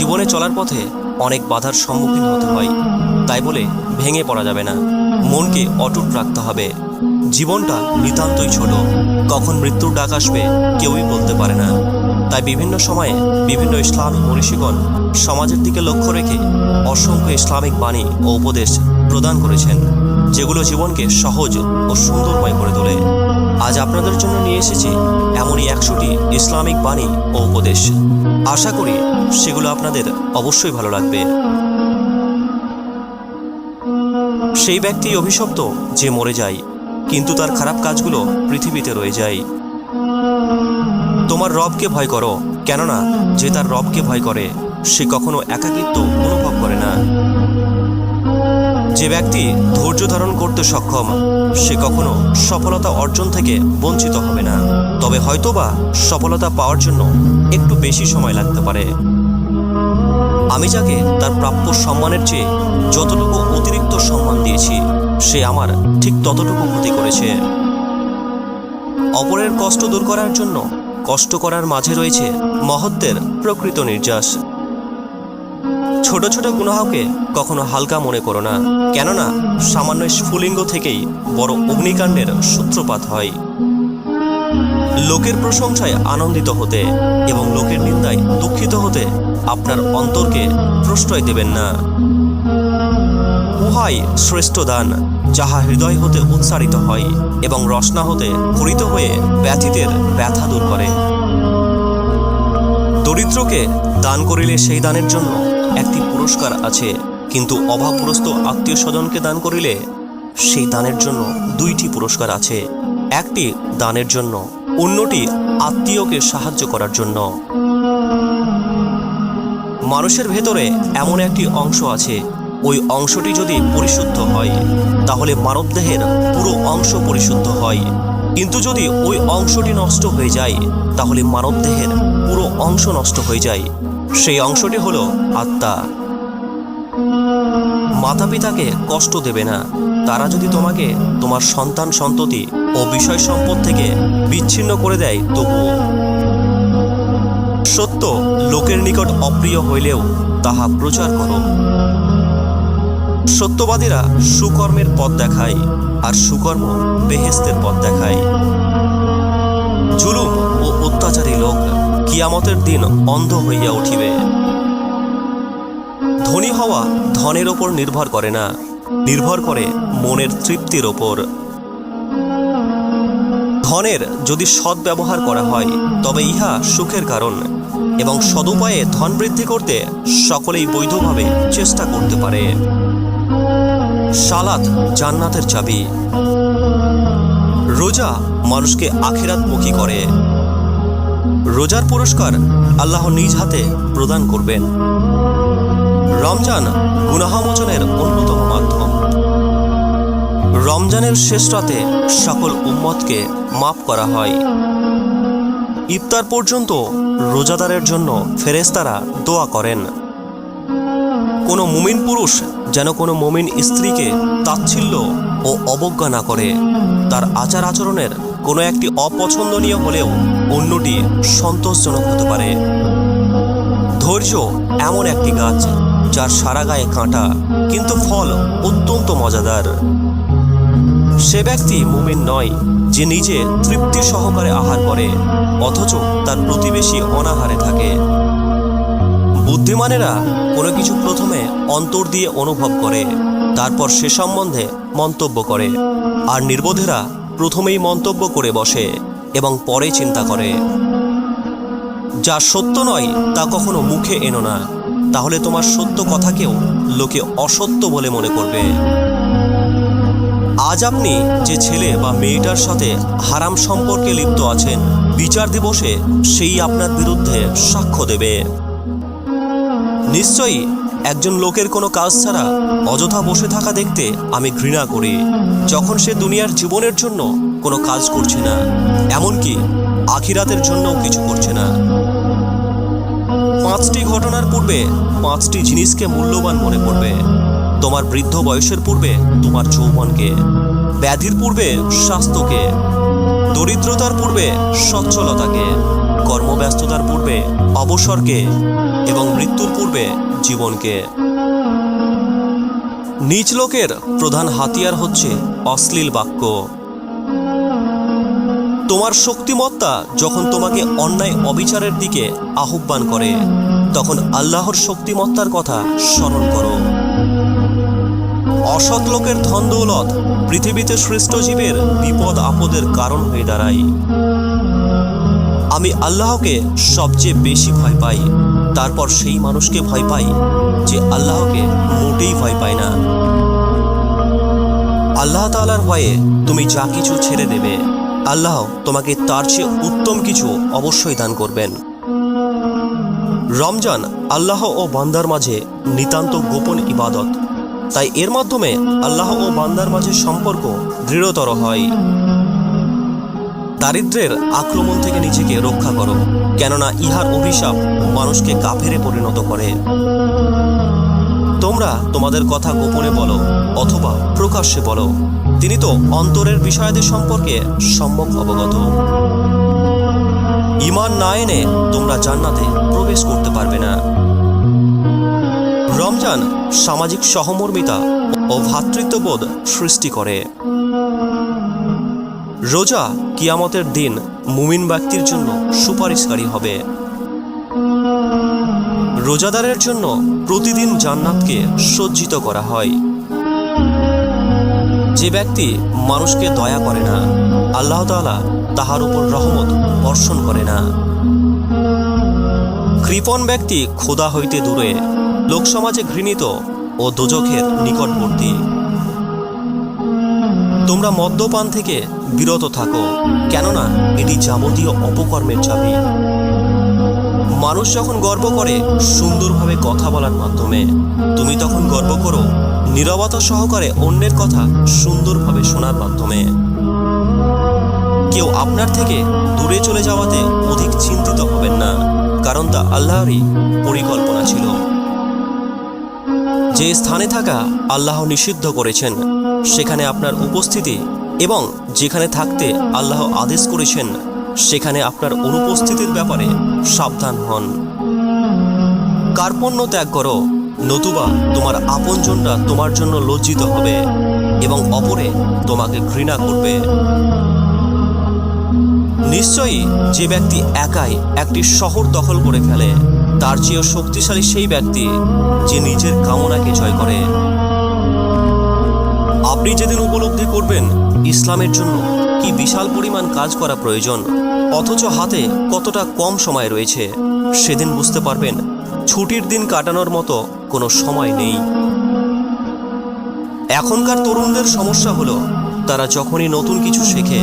জীবনে চলার পথে অনেক বাধার সম্মুখীন হতে হয়। তাই বলে ভেঙে পড়া যাবে না। মনকে অটুট রাখতে হবে। জীবনটা নিতান্তই ছোট। কখন মৃত্যুর ডাক আসবে কেউই বলতে পারে না। তাই বিভিন্ন সময়ে বিভিন্ন ইসলামিক মনীষীগণ সমাজের দিকে লক্ষ্য রেখে অসংখ্য ইসলামিক বাণী ও উপদেশ প্রদান করেছেন, যেগুলো জীবনকে সহজ ও সুন্দরময় করে তোলে। আজ আপনাদের জন্য নিয়ে এসেছি এমনই একশোটি ইসলামিক বাণী ও উপদেশ। আশা করি সেগুলো আপনাদের অবশ্যই ভালো লাগবে। সেই ব্যক্তি অভিশপ্ত যে মরে যায়, কিন্তু তার খারাপ কাজগুলো পৃথিবীতে রয়ে যায়। তোমার রবকে ভয় করো, কেননা যে তার রবকে ভয় করে, সে কখনো একাকিত্ব অনুভব করে না। যে ব্যক্তি ধৈর্য ধারণ করতে সক্ষম, সে কখনো সফলতা অর্জন থেকে বঞ্চিত হবে না। তবে হয়তোবা সফলতা পাওয়ার জন্য একটু বেশি সময় লাগতে পারে। আমি যাকে তার প্রাপ্য সম্মানের চেয়ে যতটুকু অতিরিক্ত সম্মান দিয়েছি, সে আমার ঠিক ততটুকু ক্ষতি করেছে। অপরের কষ্ট দূর করার জন্য কষ্ট করার মাঝে রয়েছে মহত্বের প্রকৃত নির্যাস। ছোট ছোট গুনাহকে কখনো হালকা মনে করো না। কেননা, সামান্য স্ফুলিঙ্গ থেকেই বড় অগ্নিকাণ্ডের সূত্রপাত হয়। লোকের প্রশংসায় আনন্দিত হতে এবং লোকের নিন্দায় দুঃখিত হতে আপনার অন্তরকে প্রশ্রয় দেবেন না। উহাই শ্রেষ্ঠ দান, যাহা হৃদয় হতে উচ্চারিত হয় এবং রসনা হতে পরিত হয়ে ব্যথিতের ব্যথা দূর করে। দরিদ্রকে দান করিলে সেই দানের জন্য একটি পুরস্কার আছে, কিন্তু অভাবগ্রস্ত আত্মীয় স্বজনকে দান করিলে সেই দানের জন্য দুইটি পুরস্কার আছে। একটি দানের জন্য, অন্যটি আত্মীয়কে সাহায্য করার জন্য। মানুষের ভেতরে এমন একটি অংশ আছে, ওই অংশটি যদি পরিশুদ্ধ হয়, তাহলে মানবদেহের পুরো অংশ পরিশুদ্ধ হয়। কিন্তু যদি ওই অংশটি নষ্ট হয়ে যায়, তাহলে মানবদেহের পুরো অংশ নষ্ট হয়ে যায়। সেই অংশটি হল আত্মা। মাতা পিতাকে কষ্ট দেবে না। তারা যদি তোমাকে তোমার সন্তান সন্ততি ও বিষয় সম্পদ থেকে বিচ্ছিন্ন করে দেয়, তবুও। সত্য, লোকের নিকট অপ্রিয় হইলেও তাহা প্রচার করো। সত্যবাদীরা সুকর্মের পথ দেখায় আর সুকর্ম বেহেস্তের পথ দেখায়। জুলুম কিয়ামতের দিন অন্ধ হইয়া উঠিবে। ধনী হওয়া ধনের ওপর নির্ভর করে না, নির্ভর করে মনের তৃপ্তির ওপর। ধনের যদি সৎ ব্যবহার করা হয়, তবে ইহা সুখের কারণ এবং সদুপায়ে ধন বৃদ্ধি করতে সকলেই বৈধভাবে চেষ্টা করতে পারে। সালাত জান্নাতের চাবি। রোজা মানুষকে আখেরাতমুখী করে। রোজার পুরস্কার আল্লাহ নিজ হাতে প্রদান করবেন। রমজান গুনাহমোচনের অন্যতম মাধ্যম। রমজানের শেষ রাতে সকল উম্মতকে মাফ করা হয়। ইফতার পর্যন্ত রোজাদারের জন্য ফেরেস্তারা দোয়া করেন। কোনো মুমিন পুরুষ যেন কোনো মুমিন স্ত্রীকে তাচ্ছিল্য ও অবজ্ঞা না করে, তার আচার আচরণের কোনো একটি অপছন্দনীয় হলেও অন্যটি সন্তোষজনক হতে পারে। ধৈর্য এমন একটি গাছ যার সারা গায়ে কাঁটা, কিন্তু ফল অত্যন্ত মজাদার। সে ব্যক্তি মুমিন নয় যে নিজে তৃপ্তি সহকারে আহার করে, অথচ তার প্রতিবেশী অনাহারে থাকে। বুদ্ধিমানেরা কোনো কিছু প্রথমে অন্তর দিয়ে অনুভব করে, তারপর সে সম্বন্ধে মন্তব্য করে। আর নির্বোধেরা প্রথমেই মন্তব্য করে বসে এবং পরে চিন্তা করে। যা সত্য নয়, তা কখনো মুখে এনো না। তাহলে তোমার সত্য কথাকেও লোকে অসত্য বলে মনে করবে। আজ আপনি যে ছেলে বা মেয়েটার সাথে হারাম সম্পর্কে লিপ্ত আছেন, বিচার দিবসে সেই আপনার বিরুদ্ধে সাক্ষ্য দেবে। নিশ্চয়ই একজন লোকের কোনো কাজ ছাড়া অযথা বসে থাকা দেখতে আমি ঘৃণা করি। যখন সে দুনিয়ার জীবনের জন্য কোনো কাজ করছে না, এমনকি আখিরাতের জন্য কিছু করছে না। পাঁচটি ঘটনার পূর্বে পাঁচটি জিনিসকে মূল্যবান মনে করবে। তোমার বৃদ্ধ বয়সের পূর্বে তোমার যৌবনকে, ব্যাধির পূর্বে স্বাস্থ্যকে, দরিদ্রতার পূর্বে সচ্ছলতাকে, কর্মব্যস্ততার পূর্বে অবসরকে এবং মৃত্যুর পূর্বে জীবনকে। নিচ লোকের প্রধান হাতিয়ার হচ্ছে অশ্লীল বাক্য। তোমার শক্তিমত্তা যখন তোমাকে অন্যায় অবিচারের দিকে আহ্বান করে, তখন আল্লাহর শক্তিমত্তার কথা স্মরণ করো। অসৎ লোকের ধন দৌলত পৃথিবীতে সৃষ্ট জীবের বিপদ আপদের কারণ হয়ে দাঁড়ায়। আমি আল্লাহকে সবচেয়ে বেশি ভয় পাই। তারপর সেই মানুষকে ভয় পাই যে আল্লাহকে মোটেই ভয় পায় না। আল্লাহ তাআলার ভয়ে তুমি যা কিছু ছেড়ে দেবে, আল্লাহ তোমাকে তার চেয়ে উত্তম কিছু অবশ্যই দান করবেন। রমজান আল্লাহ ও বান্দার মাঝে নিতান্ত গোপন ইবাদত। তাই এর মাধ্যমে আল্লাহ ও বান্দার মাঝে সম্পর্ক দৃঢ়তর হয়। দারিদ্রের আক্রমণ থেকে নিজেকে রক্ষা করো, কেননা ইহার অভিশাপ মানুষকে কাফেরে পরিণত করে। তোমরা তোমাদের কথা গোপনে বলো অথবা প্রকাশ্যে বলো। তিনি তো অন্তরের বিষয়াদি সম্পর্কে সম্যক অবগত। ইমান না এনে তোমরা জান্নাতে প্রবেশ করতে পারবে না। রমজান সামাজিক সহমর্মিতা ও ভ্রাতৃত্ববোধ সৃষ্টি করে। রোজা কিয়ামতের দিন মুমিন ব্যক্তির জন্য সুপারিশকারী হবে। রোজাদারের জন্য প্রতিদিন জান্নাতকে সজ্জিত করা হয়। যে ব্যক্তি মানুষকে দয়া করে না, আল্লাহ তাআলা তাহার উপর রহমত বর্ষণ করে না। কৃপণ ব্যক্তি খোদা হইতে দূরে, লোকসমাজে ঘৃণিত ও দোজখের নিকটবর্তী। তোমরা মদ্যপান থেকে বিরত থাকো। কেননা, এটি যাবতীয় অপকর্মের চাবি। মানুষ যখন গর্ব করে, সুন্দরভাবে কথা বলার মাধ্যমে, তুমি তখন গর্ব করো, নীরবতা সহকারে অন্যের কথা সুন্দরভাবে শোনার মাধ্যমে। কেউ আপনার থেকে দূরে চলে যাওয়াতে অধিক চিন্তিত হবেন না, কারণ তা আল্লাহরই পরিকল্পনা ছিল। যে স্থানে থাকা আল্লাহ নিষিদ্ধ করেছেন, সেখানে আপনার উপস্থিতি এবং যেখানে থাকতে আল্লাহ আদেশ করেছেন, সেখানে আপনার অনুপস্থিতির ব্যাপারে সাবধান হন। কার্পণ্য ত্যাগ করো, নতুবা তোমার আপনজনরা তোমার জন্য লজ্জিত হবে এবং অপরে তোমাকে ঘৃণা করবে। নিশ্চয়ই যে ব্যক্তি একাই একটি শহর দখল করে ফেলে, তার চেয়েও শক্তিশালী সেই ব্যক্তি যে নিজের কামনাকে জয় করে। আপনি যেদিন উপলব্ধি করবেন ইসলামের জন্য কি বিশাল পরিমাণ কাজ করা প্রয়োজন, অথচ হাতে কতটা কম সময় রয়েছে, সেদিন বুঝতে পারবেন ছুটির দিন কাটানোর মতো কোনো সময় নেই। এখনকার তরুণদের সমস্যা হলো, তারা যখনই নতুন কিছু শেখে,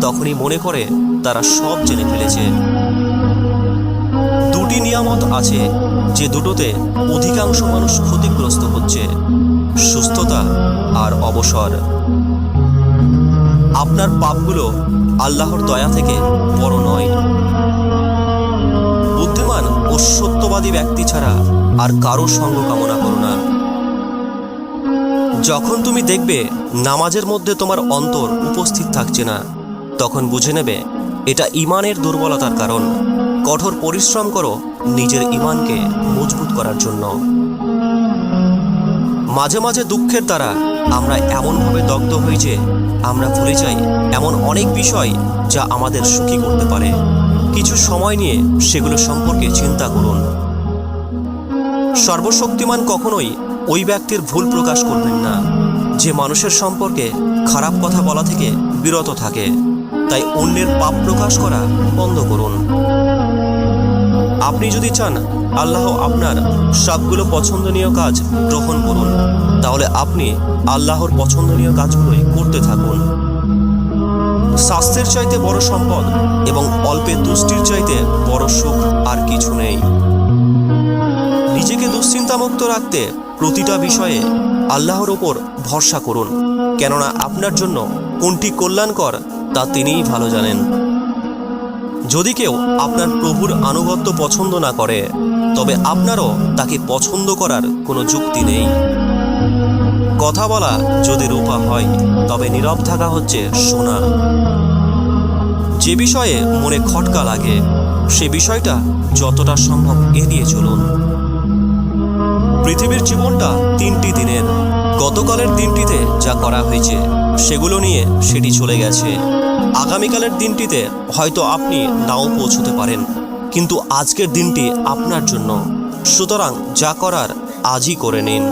তখনই মনে করে তারা সব জেনে ফেলেছে। দুটি নিয়ামত আছে যে দুটোতে অধিকাংশ মানুষ ক্ষতিগ্রস্ত হচ্ছে। সুস্থতা আর অবসর। আপনার পাপগুলো আল্লাহর দয়া থেকে বড় নয়। বুদ্ধিমান ও সত্যবাদী ব্যক্তি ছাড়া আর কারও সঙ্গ কামনা করো না। যখন তুমি দেখবে নামাজের মধ্যে তোমার অন্তর উপস্থিত থাকছে না, তখন বুঝে নেবে এটা ইমানের দুর্বলতার কারণ। কঠোর পরিশ্রম করো নিজের ইমানকে মজবুত করার জন্য। মাঝে মাঝে দুঃখের দ্বারা আমরা এমনভাবে দগ্ধ হই যে আমরা ভুলে যাই এমন অনেক বিষয় যা আমাদের সুখী করতে পারে। কিছু সময় নিয়ে সেগুলো সম্পর্কে চিন্তা করুন। সর্বশক্তিমান কখনোই ওই ব্যক্তির ভুল প্রকাশ করবেন না। যে মানুষের সম্পর্কে খারাপ কথা বলা থেকে বিরত থাকে, তাই অন্যের পাপ প্রকাশ করা বন্ধ করুন। আপনি যদি চান আল্লাহ আপনার সবগুলো পছন্দনীয় কাজ গ্রহণ করুন। তাহলে আপনি আল্লাহর পছন্দনীয় কাজগুলোই করতে থাকুন। স্বাস্থ্যের চাইতে বড় সম্পদ এবং অল্পে তুষ্টির চাইতে বড় সুখ আর কিছু নেই। নিজেকে দুশ্চিন্তামুক্ত রাখতে প্রতিটা বিষয়ে আল্লাহর ওপর ভরসা করুন। কেননা আপনার জন্য কোনটি কল্যাণকর তা তিনিই ভালো জানেন। যদি কেউ আপনার প্রভুর আনুগত্য পছন্দ না করে তবে আপনারও তাকে পছন্দ করার কোনো যুক্তি নেই। কথা বলা যদি রূপা হয়, তবে নীরব থাকা হচ্ছে সোনা। যে বিষয়ে মনে খটকা লাগে, সে বিষয়টা যতটা সম্ভব এড়িয়ে চলুন। পৃথিবীর জীবনটা তিনটি দিনের। গতকালের দিনটিতে যা করা হয়েছে, সেগুলো নিয়ে সেটি চলে গেছে। আগামীকালের দিনটিতে হয়তো আপনি নাও পৌঁছতে পারেন। কিন্তু আজকের দিনটি আপনার জন্য। সুতরাং যা করার আজই করে নিন।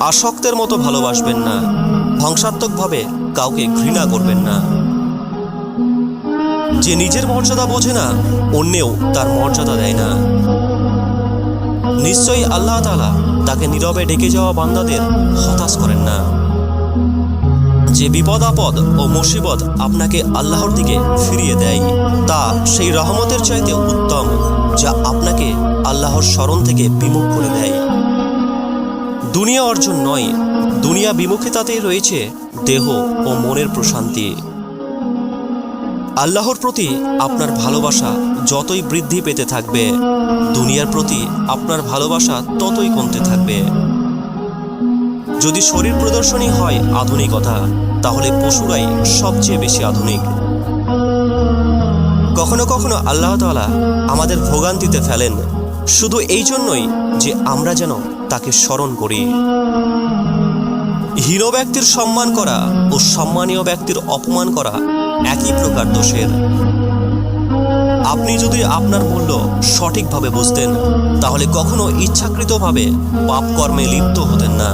আসক্তের মতো ভালোবাসবেন না। ধ্বংসাত্মকভাবে কাউকে ঘৃণা করবেন না। যে নিজের মর্যাদা বোঝে না, অন্যেও তার মর্যাদা দেয় না। নিশ্চয়ই আল্লাহ তালা তাকে নীরবে ডেকে যাওয়া বান্দাদের হতাশ করেন না। যে বিপদ আপদ ও মুসিবত আপনাকে আল্লাহর দিকে ফিরিয়ে দেয়, তা সেই রহমতের চাইতে উত্তম যা আপনাকে আল্লাহর স্মরণ থেকে বিমুখ করে দেয়। দুনিয়া অর্জন নয়, দুনিয়া বিমুখিতাতেই রয়েছে দেহ ও মনের প্রশান্তি। আল্লাহর প্রতি আপনার ভালোবাসা যতই বৃদ্ধি পেতে থাকবে, দুনিয়ার প্রতি আপনার ভালোবাসা ততই কমতে থাকবে। যদি শরীর প্রদর্শনী হয় আধুনিকতা, তাহলে পশুরাই সবচেয়ে বেশি আধুনিক। কখনো কখনো আল্লাহ তাআলা আমাদের ভোগান্তিতে ফেলেন, শুধু এই জন্যই যে আমরা যেন তাকে স্মরণ করি। হিরো ব্যক্তির সম্মান করা ও সম্মানীয় ব্যক্তির অপমান করা একই প্রকার দোষের। আপনি যদি আপনার মূল্য সঠিকভাবে বুঝতেন, তাহলে কখনো ইচ্ছাকৃতভাবে পাপ কর্মে লিপ্ত হতেন না।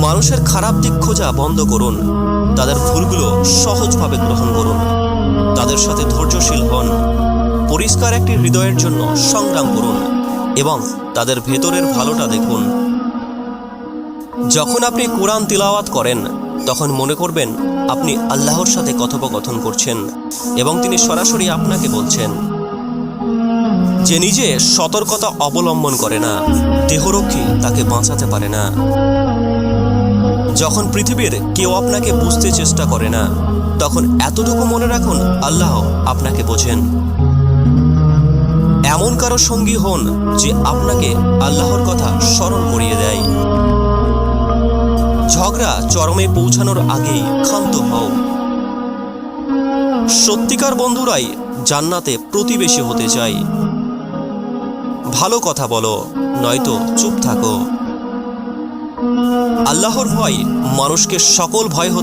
মানুষের খারাপ দিক খোঁজা বন্ধ করুন। তাদের ভুলগুলো সহজভাবে গ্রহণ করুন। তাদের সাথে ধৈর্যশীল হন। পরিষ্কার একটি হৃদয়ের জন্য সংগ্রাম করুন এবং তাদের ভেতরের ভালোটা দেখুন। যখন আপনি কোরআন তিলাওয়াত করেন, তখন মনে করবেন আপনি আল্লাহর সাথে কথোপকথন করছেন এবং তিনি সরাসরি আপনাকে বলছেন যে নিজে সতর্কতা অবলম্বন করে না, দেহরক্ষী তাকে বাঁচাতে পারে না। যখন পৃথিবীর কেউ আপনাকে বুঝতে চেষ্টা করে না, তখন এতটুকু মনে রাখুন, আল্লাহ আপনাকে বোঝেন। এমন কারও সঙ্গী হন যে আপনাকে আল্লাহর কথা স্মরণ করিয়ে দেয়। ঝগড়া চরমে পৌঁছানোর আগেই ক্ষান্ত হও। সত্যিকার বন্ধুরাই জান্নাতে প্রতিবেশী হতে চাই ভালো কথা বলো, নয়তো চুপ থাকো। আল্লাহর ভয় মানুষকে সকল ভয়